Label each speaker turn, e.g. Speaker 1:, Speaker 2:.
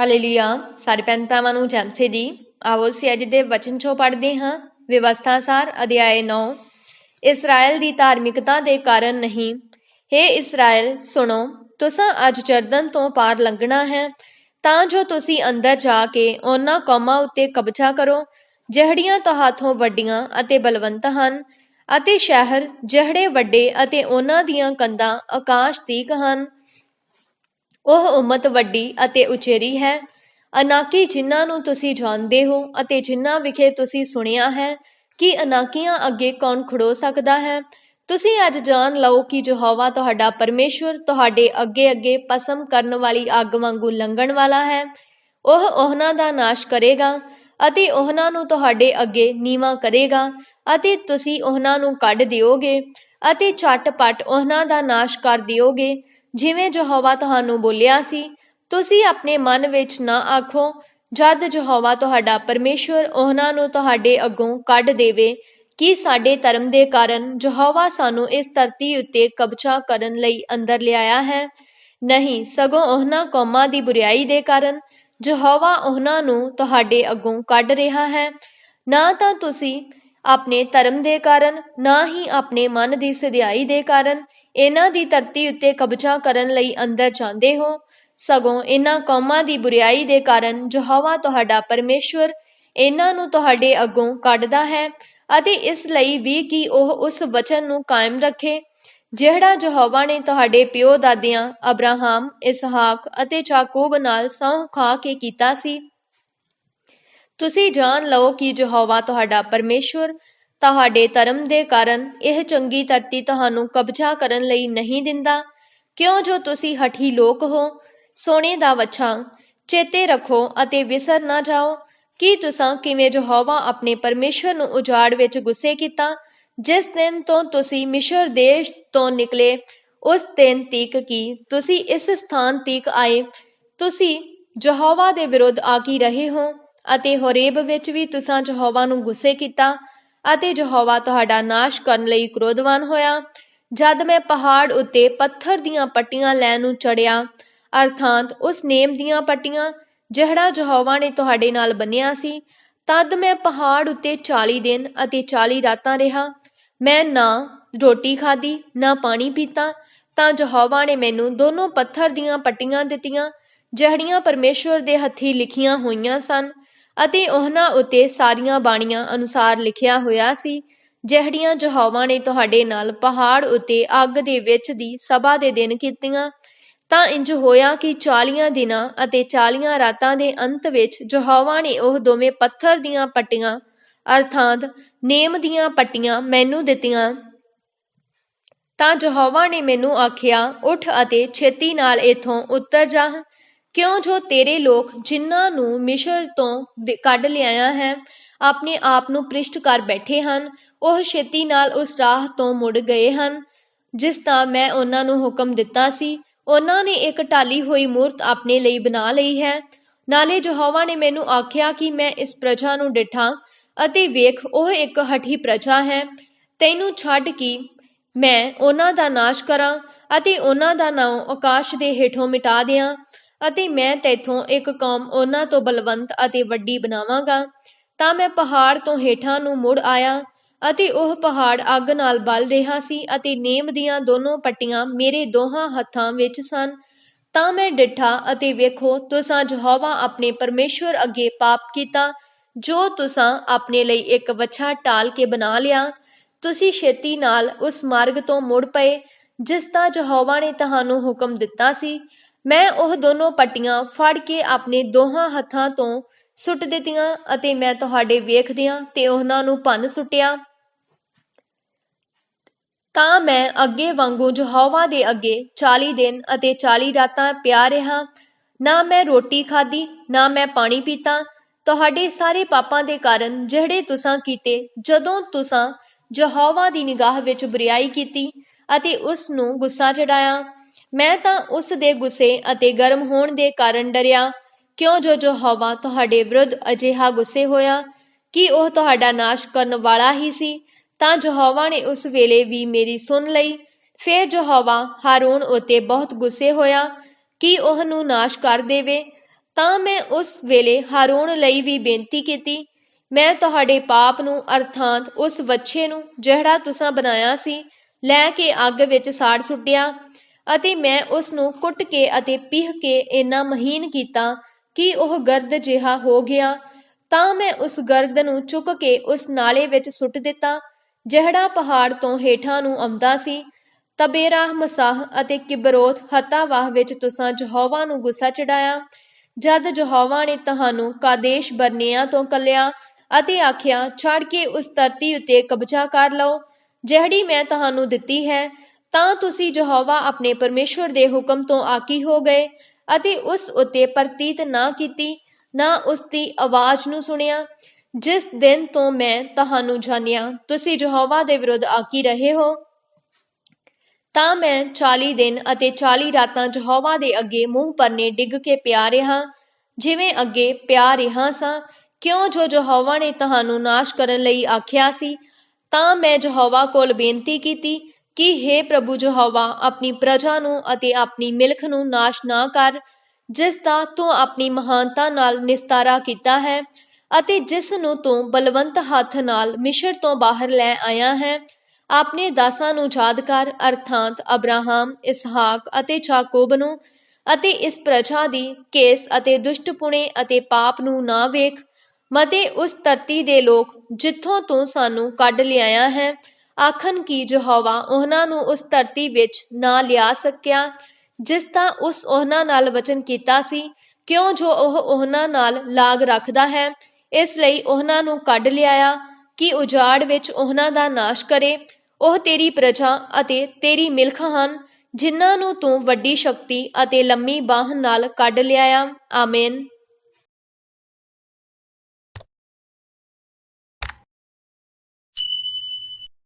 Speaker 1: Hallelujah ਸਾਰੇ ਭੈਣ ਭਰਾਵਾਂ ਨੂੰ ਜਮਸੇ ਦੀ ਆਓ ਅਸੀਂ ਅੱਜ ਦੇ ਵਚਨ ਚੋਂ ਪੜ੍ਹਦੇ ਹਾਂ। ਵਿਵਸਥਾ ਅਧਿਆਇ 9 ਇਸਰਾਇਲ ਦੀ ਧਾਰਮਿਕਤਾ ਦੇ ਕਾਰਨ ਨਹੀਂ। हे ਇਸਰਾਇਲ, ਸੁਣੋ, ਤੁਸੀਂ ਅੱਜ ਜਰਦਨ ਤੋਂ ਪਾਰ ਲੰਘਣਾ ਹੈ। ਤਾਂ ਜੋ ਤੁਸੀਂ ਅੰਦਰ ਜਾ ਕੇ ਉਹਨਾਂ ਕੌਮਾਂ ਉੱਤੇ ਕਬਜ਼ਾ ਕਰੋ, ਜਿਹੜੀਆਂ ਤੁਹਾਥੋਂ ਵੱਡੀਆਂ ਅਤੇ ਬਲਵੰਤ ਹਨ, ਅਤੇ ਸ਼ਹਿਰ ਜਿਹੜੇ ਵੱਡੇ ਅਤੇ ਉਹਨਾਂ ਦੀਆਂ ਕੰਧਾਂ ਆਕਾਸ਼ ਤੀਕ ਹਨ ਉਹ ਉਮਤ ਵੱਡੀ ਅਤੇ ਉਚੇਰੀ ਹੈ। ਅਨਾਕੀ ਜਿਨ੍ਹਾਂ ਨੂੰ ਤੁਸੀਂ ਜਾਣਦੇ ਹੋ ਅਤੇ ਜਿਨ੍ਹਾਂ ਵਿਖੇ ਤੁਸੀਂ ਸੁਣਿਆ ਹੈ ਕਿ ਅਨਾਕੀਆਂ ਅੱਗੇ ਕੌਣ ਖੜੋ ਸਕਦਾ ਹੈ, ਤੁਸੀਂ ਅੱਜ ਜਾਣ ਲਓ ਕਿ ਯਹੋਵਾ ਤੁਹਾਡਾ ਪਰਮੇਸ਼ਵਰ ਤੁਹਾਡੇ ਅੱਗੇ ਅੱਗੇ ਪਸਮ ਕਰਨ ਵਾਲੀ ਅੱਗ ਵਾਂਗੂ ਲੰਘਣ ਵਾਲਾ ਹੈ। ਉਹ ਉਹਨਾਂ ਦਾ ਨਾਸ਼ ਕਰੇਗਾ ਅਤੇ ਉਹਨਾਂ ਨੂੰ ਤੁਹਾਡੇ ਅੱਗੇ ਨੀਵਾ ਕਰੇਗਾ ਅਤੇ ਤੁਸੀਂ ਉਹਨਾਂ ਨੂੰ ਕੱਢ ਦਿਓਗੇ ਅਤੇ ਝਟਪਟ ਉਹਨਾਂ ਦਾ ਨਾਸ਼ ਕਰ ਦਿਓਗੇ। ਜਿਵੇਂ ਯਹੋਵਾ ਤੁਹਾਨੂੰ ਬੋਲਿਆ ਸੀ, ਤੁਸੀਂ ਆਪਣੇ ਮਨ ਵਿੱਚ ਨਾ ਆਖੋ, ਜਦ ਯਹੋਵਾ ਤੁਹਾਡਾ ਪਰਮੇਸ਼ਵਰ ਉਹਨਾਂ ਨੂੰ ਤੁਹਾਡੇ ਅੱਗੋਂ ਕੱਢ ਦੇਵੇ, ਕਿ ਸਾਡੇ ਧਰਮ ਦੇ ਕਾਰਨ ਯਹੋਵਾ ਸਾਨੂੰ ਇਸ ਧਰਤੀ ਉੱਤੇ ਕਬਜ਼ਾ ਕਰਨ ਲਈ ਅੰਦਰ ਲਿਆਇਆ ਹੈ? ਨਹੀਂ, ਸਗੋਂ ਉਹਨਾਂ ਕੌਮਾਂ ਦੀ ਬੁਰੀਾਈ ਦੇ ਕਾਰਨ ਯਹੋਵਾ ਉਹਨਾਂ ਨੂੰ ਤੁਹਾਡੇ ਅੱਗੋਂ ਕੱਢ ਰਿਹਾ ਹੈ। ਨਾ ਤਾਂ ਤੁਸੀਂ ਆਪਣੇ ਧਰਮ ਦੇ ਕਾਰਨ, ਨਾ ਹੀ ਆਪਣੇ ਮਨ ਦੀ ਸਦਿਆਈ ਦੇ ਕਾਰਨ ਇਹਨਾਂ ਦੀ ਧਰਤੀ ਉੱਤੇ ਕਬਜ਼ਾ ਕਰਨ ਲਈ ਅੰਦਰ ਜਾਂਦੇ ਹੋ, ਸਗੋਂ ਇਹਨਾਂ ਕੌਮਾਂ ਦੀ ਬੁਰੀਾਈ ਦੇ ਕਾਰਨ ਯਹੋਵਾ ਤੁਹਾਡਾ ਪਰਮੇਸ਼ਵਰ ਇਹਨਾਂ ਨੂੰ ਤੁਹਾਡੇ ਅੱਗੋਂ ਕੱਢਦਾ ਹੈ ਅਤੇ ਇਸ ਲਈ ਵੀ ਕਿ ਉਹ ਉਸ ਵਚਨ ਨੂੰ ਕਾਇਮ ਰੱਖੇ, ਜਿਹੜਾ ਯਹੋਵਾ ਨੇ ਤੁਹਾਡੇ ਪਿਓ ਦਾਦਿਆਂ ਅਬਰਾਹਮ, ਇਸਹਾਕ ਅਤੇ ਯਾਕੂਬ ਨਾਲ ਸਹੁੰ ਖਾ ਕੇ ਕੀਤਾ ਸੀ। ਤੁਸੀਂ ਜਾਣ ਲਓ ਕਿ ਯਹੋਵਾ ਤੁਹਾਡਾ ਪਰਮੇਸ਼ਵਰ ਤੁਹਾਡੇ ਧਰਮ ਦੇ ਕਾਰਨ ਇਹ ਚੰਗੀ ਧਰਤੀ ਤੁਹਾਨੂੰ ਕਬਜ਼ਾ ਕਰਨ ਲਈ ਨਹੀਂ ਦਿੰਦਾ। ਕਿਉਂ ਜੋ ਤੁਸੀਂ ਹਠੀ ਲੋਕ ਹੋ, ਸੋਨੇ ਦਾ ਵੱਛਾ, ਚੇਤੇ ਰੱਖੋ ਅਤੇ ਵਿਸਰ ਨਾ ਜਾਓ। ਕਿ ਤੁਸੀਂ ਕਿਵੇਂ ਯਹੋਵਾ ਆਪਣੇ ਪਰਮੇਸ਼ਰ ਨੂੰ ਉਜਾੜ ਵਿੱਚ ਗੁੱਸੇ ਕੀਤਾ? ਜਿਸ ਦਿਨ ਤੋਂ ਤੁਸੀਂ ਮਿਸ਼ਰ ਦੇਸ਼ ਤੋਂ ਨਿਕਲੇ, ਉਸ ਦਿਨ ਤੀਕ ਕੀ ਤੁਸੀਂ ਇਸ ਸਥਾਨ ਤੀਕ ਆਏ? ਤੁਸੀਂ ਯਹੋਵਾ ਦੇ ਵਿਰੁੱਧ ਆ ਕੀ ਰਹੇ ਹੋ ਅਤੇ ਹੋਰੇਬ ਵਿੱਚ ਵੀ ਤੁਸੀਂ ਯਹੋਵਾ ਨੂੰ ਗੁੱਸੇ ਕੀਤਾ। ਅਤੇ ਯਹੋਵਾ ਤੁਹਾਡਾ ਨਾਸ਼ ਕਰਨ ਲਈ ਕ੍ਰੋਧਵਾਨ ਹੋਇਆ। ਜਦ ਮੈਂ ਪਹਾੜ ਉੱਤੇ ਪੱਥਰ ਦੀਆਂ ਪੱਟੀਆਂ ਲੈਣ ਨੂੰ ਚੜਿਆ ਅਰਥਾਤ ਉਸ ਨੇਮ ਦੀਆਂ ਪੱਟੀਆਂ ਜਿਹੜਾ ਯਹੋਵਾ ਨੇ ਤੁਹਾਡੇ ਨਾਲ ਬੰਨਿਆ ਸੀ, ਤਦ ਮੈਂ ਪਹਾੜ ਉੱਤੇ 40 ਦਿਨ ਅਤੇ 40 ਰਾਤਾਂ ਰਿਹਾ। ਮੈਂ ਨਾ ਰੋਟੀ ਖਾਧੀ, ਨਾ ਪਾਣੀ ਪੀਤਾ, ਤਾਂ ਯਹੋਵਾ ਨੇ ਮੈਨੂੰ ਦੋਨੋਂ ਪੱਥਰ ਦੀਆਂ ਪੱਟੀਆਂ ਦਿੱਤੀਆਂ, ਜਿਹੜੀਆਂ ਪਰਮੇਸ਼ਵਰ ਦੇ ਹੱਥੀ ਲਿਖੀਆਂ ਹੋਈਆਂ ਸਨ। ਅਤੇ ਉਹਨਾਂ ਉੱਤੇ ਸਾਰੀਆਂ ਬਾਣੀਆਂ ਅਨੁਸਾਰ ਲਿਖਿਆ ਹੋਇਆ ਸੀ, ਜਿਹੜੀਆਂ ਯਹੋਵਾ ਨੇ ਤੁਹਾਡੇ ਨਾਲ ਪਹਾੜ ਉੱਤੇ ਅੱਗ ਦੇ ਵਿੱਚ ਦੀ ਸਭਾ ਦੇ ਦਿਨ ਕੀਤੀਆਂ, ਤਾਂ ਇੰਜ ਹੋਇਆ ਕਿ 40 ਦਿਨਾਂ ਅਤੇ 40 ਰਾਤਾਂ ਦੇ ਅੰਤ ਵਿੱਚ ਯਹੋਵਾ ਨੇ ਉਹ ਦੋਵੇਂ ਪੱਥਰ ਦੀਆਂ ਪੱਟੀਆਂ, ਅਰਥਾਤ ਨੇਮ ਦੀਆਂ ਪੱਟੀਆਂ ਮੈਨੂੰ ਦਿੱਤੀਆਂ। ਤਾਂ ਯਹੋਵਾ ਨੇ ਮੈਨੂੰ ਆਖਿਆ, ਉੱਠ ਅਤੇ ਛੇਤੀ ਨਾਲ ਇਥੋਂ ਉੱਤਰ ਜਾ। ਕਿਉਂ ਜੋ ਤੇਰੇ ਲੋਕ ਜਿਨ੍ਹਾਂ ਨੂੰ ਮਿਸ਼ਰ ਤੋਂ ਕੱਢ ਲਿਆਇਆ ਹੈ, ਆਪਣੇ ਆਪ ਨੂੰ ਪ੍ਰਿਸ਼ਟ ਕਰ ਬੈਠੇ ਹਨ, ਉਹ ਛੇਤੀ ਨਾਲ ਉਸ ਰਾਹ ਤੋਂ ਮੁੜ ਗਏ ਹਨ। ਜਿਸ ਦਾ ਮੈਂ ਉਹਨਾਂ ਨੂੰ ਹੁਕਮ ਦਿੱਤਾ ਸੀ, ਉਹਨਾਂ ਨੇ ਇੱਕ ਟਾਲੀ ਹੋਈ ਮੂਰਤ ਆਪਣੇ ਲਈ ਬਣਾ ਲਈ ਹੈ। ਨਾਲੇ ਯਹੋਵਾ ਨੇ ਮੈਨੂੰ ਆਖਿਆ ਕਿ ਮੈਂ ਇਸ ਪ੍ਰਜਾ ਨੂੰ ਡਿਠਾਂ ਅਤੇ ਵੇਖ, ਉਹ ਇੱਕ ਹਠੀ ਪ੍ਰਜਾ ਹੈ। ਤੈਨੂੰ ਛੱਡ ਕੇ ਮੈਂ ਉਹਨਾਂ ਦਾ ਨਾਸ਼ ਕਰਾਂ ਅਤੇ ਉਹਨਾਂ ਦਾ ਨਾਮ ਆਕਾਸ਼ ਦੇ ਹੇਠੋਂ ਮਿਟਾ ਦਿਆਂ। ਅਤੇ ਮੈਂ ਤੈਥੋਂ ਇੱਕ ਕੌਮ ਉਹਨਾਂ ਤੋਂ ਬਲਵੰਤ ਅਤੇ ਵੱਡੀ ਬਣਾਵਾਂਗਾ। ਤਾਂ ਮੈਂ ਪਹਾੜ ਤੋਂ ਹੇਠਾਂ ਨੂੰ ਮੁੜ ਆਇਆ ਅਤੇ ਉਹ ਪਹਾੜ ਅੱਗ ਨਾਲ ਬਲ ਰਿਹਾ ਸੀ ਅਤੇ ਨੇਮ ਦੀਆਂ ਦੋਨੋਂ ਪੱਟੀਆਂ ਮੇਰੇ ਦੋਹਾਂ ਹੱਥਾਂ ਵਿੱਚ ਸਨ। ਤਾਂ ਮੈਂ ਡਿੱਠਾ ਅਤੇ ਵੇਖੋ, ਤੁਸਾਂ ਯਹੋਵਾ ਆਪਣੇ ਪਰਮੇਸ਼ਵਰ ਅੱਗੇ ਪਾਪ ਕੀਤਾ, ਜੋ ਤੁਸਾਂ ਆਪਣੇ ਲਈ ਇੱਕ ਵੱਛਾ ਟਾਲ ਕੇ ਬਣਾ ਲਿਆ। ਤੁਸੀਂ ਛੇਤੀ ਨਾਲ ਉਸ ਮਾਰਗ ਤੋਂ ਮੁੜ ਪਏ, ਜਿਸ ਦਾ ਯਹੋਵਾ ਨੇ ਤੁਹਾਨੂੰ ਹੁਕਮ ਦਿੱਤਾ ਸੀ। ਮੈਂ ਉਹ ਦੋਨੋਂ ਪੱਟੀਆਂ ਫੜ ਕੇ ਆਪਣੇ ਦੋਹਾਂ ਹੱਥਾਂ ਤੋਂ ਸੁੱਟ ਦਿੱਤੀਆਂ ਅਤੇ ਮੈਂ ਤੁਹਾਡੇ ਵੇਖਦਿਆਂ ਤੇ ਉਹਨਾਂ ਨੂੰ ਭੰਨ ਸੁੱਟਿਆ। ਤਾਂ ਮੈਂ ਅੱਗੇ ਵਾਂਗੂ ਯਹੋਵਾ ਦੇ ਅੱਗੇ 40 ਦਿਨ ਅਤੇ 40 ਰਾਤਾਂ ਪਿਆ ਰਿਹਾ। ਨਾ ਮੈਂ ਰੋਟੀ ਖਾਧੀ, ਨਾ ਮੈਂ ਪਾਣੀ ਪੀਤਾ। ਤੁਹਾਡੇ ਸਾਰੇ ਪਾਪਾਂ ਦੇ ਕਾਰਨ ਜਿਹੜੇ ਤੁਸਾਂ ਕੀਤੇ, ਜਦੋਂ ਤੁਸਾਂ ਯਹੋਵਾ ਦੀ ਨਿਗਾਹ ਵਿੱਚ ਬੁਰੀਾਈ ਕੀਤੀ ਅਤੇ ਉਸ ਨੂੰ ਗੁੱਸਾ ਚੜਾਇਆ ਮੈਂ ਤਾਂ ਉਸ ਦੇ ਗੁੱਸੇ ਅਤੇ ਗਰਮ ਹੋਣ ਦੇ ਕਾਰਨ ਡਰਿਆ। ਕਿਉਂ ਜੋ ਯਹੋਵਾ ਤੁਹਾਡੇ ਵਿਰੁੱਧ ਅਜਿਹਾ ਗੁੱਸੇ ਹੋਇਆ? ਕਿ ਉਹ ਤੁਹਾਡਾ ਨਾਸ਼ ਕਰਨ ਵਾਲਾ ਹੀ ਸੀ? ਤਾਂ ਯਹੋਵਾ ਨੇ ਉਸ ਵੇਲੇ ਵੀ ਮੇਰੀ ਸੁਣ ਲਈ। ਫਿਰ ਯਹੋਵਾ ਹਾਰੂਨ ਉਤੇ ਬਹੁਤ ਗੁੱਸੇ ਹੋਇਆ। ਕਿ ਉਹ ਨੂੰ ਨਾਸ਼ ਕਰ ਦੇਵੇ? ਤਾਂ ਮੈਂ ਉਸ ਵੇਲੇ ਹਾਰੂਨ ਲਈ ਵੀ ਬੇਨਤੀ ਕੀਤੀ। ਮੈਂ ਤੁਹਾਡੇ ਪਾਪ ਨੂੰ, ਅਰਥਾਤ ਉਸ ਵੱਛੇ ਨੂੰ, ਜਿਹੜਾ ਤੁਸੀਂ ਬਣਾਇਆ ਸੀ, ਲੈ ਕੇ ਅੱਗ ਵਿੱਚ ਸਾੜ ਸੁੱਟਿਆ। ਅਤੇ ਮੈਂ ਉਸ ਨੂੰ ਕੁੱਟ ਕੇ ਅਤੇ ਪੀਹ ਕੇ ਇੰਨਾ ਮਹੀਨ ਕੀਤਾ ਕਿ ਉਹ ਗਰਦ ਜਿਹਾ ਹੋ ਗਿਆ, ਤਾਂ ਮੈਂ ਉਸ ਗਰਦ ਨੂੰ ਚੁੱਕ ਕੇ ਉਸ ਨਾਲੇ ਵਿੱਚ ਸੁੱਟ ਦਿੱਤਾ। ਜਿਹੜਾ ਪਹਾੜ ਤੋਂ ਹੇਠਾਂ ਨੂੰ ਆਉਂਦਾ ਸੀ ਤਬੇਰਾਹ ਮਸਾਹ ਅਤੇ ਕਿਬਰੋਤ ਹਤਾਵਾਹ ਵਿੱਚ ਤੁਸਾਂ ਯਹੋਵਾ ਨੂੰ ਗੁੱਸਾ ਚੜਾਇਆ। ਜਦ ਯਹੋਵਾ ਨੇ ਤੁਹਾਨੂੰ ਕਾਦੇਸ਼ ਬਰਨੇਆ ਤੋਂ ਕੱਲਿਆ ਅਤੇ ਆਖਿਆ ਛੱਡ ਕੇ ਉਸ ਧਰਤੀ ਉੱਤੇ ਕਬਜ਼ਾ ਕਰ ਲਓ। ਜਿਹੜੀ ਮੈਂ ਤੁਹਾਨੂੰ ਦਿੱਤੀ ਹੈ ਤਾਂ ਤੁਸੀਂ ਯਹੋਵਾ ਆਪਣੇ ਪਰਮੇਸ਼ਵਰ ਦੇ ਹੁਕਮ ਤੋਂ ਆਕੀ ਹੋ ਗਏ ਅਤੇ ਉਸ ਉੱਤੇ ਪ੍ਰਤੀਤ ਨਾ ਕੀਤੀ, ਨਾ ਉਸ ਦੀ ਆਵਾਜ਼ ਨੂੰ ਸੁਣਿਆ। ਜਿਸ ਦਿਨ ਤੋਂ ਮੈਂ ਤੁਹਾਨੂੰ ਜਾਣਿਆ, ਤੁਸੀਂ ਯਹੋਵਾ ਦੇ ਵਿਰੁੱਧ ਆਕੀ ਰਹੇ ਹੋ। ਤਾਂ ਮੈਂ 40 ਦਿਨ ਅਤੇ 40 ਰਾਤਾਂ ਯਹੋਵਾ ਦੇ ਅੱਗੇ ਮੂੰਹ ਪਰਨੇ ਡਿੱਗ ਕੇ ਪਿਆ ਰਿਹਾ, ਜਿਵੇਂ ਅੱਗੇ ਪਿਆ ਰਿਹਾ ਸਾਂ। ਕਿਉਂ ਜੋ ਯਹੋਵਾ ਨੇ ਤੁਹਾਨੂੰ ਨਾਸ਼ ਕਰਨ ਲਈ ਆਖਿਆ ਸੀ, ਤਾਂ ਮੈਂ ਯਹੋਵਾ ਕੋਲ ਬੇਨਤੀ ਕੀਤੀ ਕਿ हे ਪ੍ਰਭੂ ਯਹੋਵਾ, ਆਪਣੀ ਪ੍ਰਜਾ ਨੂੰ ਅਤੇ ਆਪਣੀ ਮਿਲਖ ਨੂੰ ਨਾਸ਼ ਨਾ ਕਰ, ਜਿਸ ਦਾ ਤੂੰ ਆਪਣੀ ਮਹਾਨਤਾ ਨਾਲ ਨਿਸਤਾਰਾ ਕੀਤਾ ਹੈ ਅਤੇ ਜਿਸ ਨੂੰ ਤੂੰ ਬਲਵੰਤ ਹੱਥ ਨਾਲ ਮਿਸ਼ਰ ਤੋਂ ਬਾਹਰ ਲੈ ਆਇਆ ਹੈ, ਆਪਣੇ ਦਾਸਾਂ ਨੂੰ ਯਾਦ ਕਰ, ਅਰਥਾਤ ਅਬਰਾਹਮ, ਇਸਹਾਕ ਅਤੇ ਯਾਕੂਬ ਨੂੰ ਅਤੇ ਇਸ ਪ੍ਰਜਾ ਦੀ ਕੇਸ ਅਤੇ ਦੁਸ਼ਟਪੁਣੇ ਅਤੇ ਪਾਪ ਨੂੰ ਨਾ ਵੇਖ, ਮਤੇ ਉਸ ਧਰਤੀ ਦੇ ਲੋਕ ਜਿੱਥੋਂ ਤੂੰ ਸਾਨੂੰ ਕੱਢ ਲਿਆਇਆ ਹੈ ਆਖਣ ਕੀ ਯਹੋਵਾ ਉਹਨਾਂ ਨੂੰ ਉਸ ਧਰਤੀ ਵਿੱਚ ਨਾ ਲਿਆ ਸਕਿਆ, ਜਿਸ ਦਾ ਉਸ ਉਹਨਾਂ ਨਾਲ ਵਚਨ ਕੀਤਾ ਸੀ, ਕਿਉਂ ਜੋ ਉਹ ਉਹਨਾਂ ਨਾਲ ਲਾਗ ਰੱਖਦਾ ਹੈ, ਇਸ ਲਈ ਉਹਨਾਂ ਨੂੰ ਕੱਢ ਲਿਆਇਆ ਕਿ ਉਜਾੜ ਵਿੱਚ ਉਹਨਾਂ ਦਾ ਨਾਸ਼ ਕਰੇ, ਉਹ ਤੇਰੀ ਪ੍ਰਜਾ ਅਤੇ ਤੇਰੀ ਮਿਲਖ ਹਨ, ਜਿਨ੍ਹਾਂ ਨੂੰ ਤੂੰ ਵੱਡੀ ਸ਼ਕਤੀ ਅਤੇ ਲੰਮੀ ਬਾਹ ਨਾਲ ਕੱਢ ਲਿਆਇਆ, ਆਮੇਨ।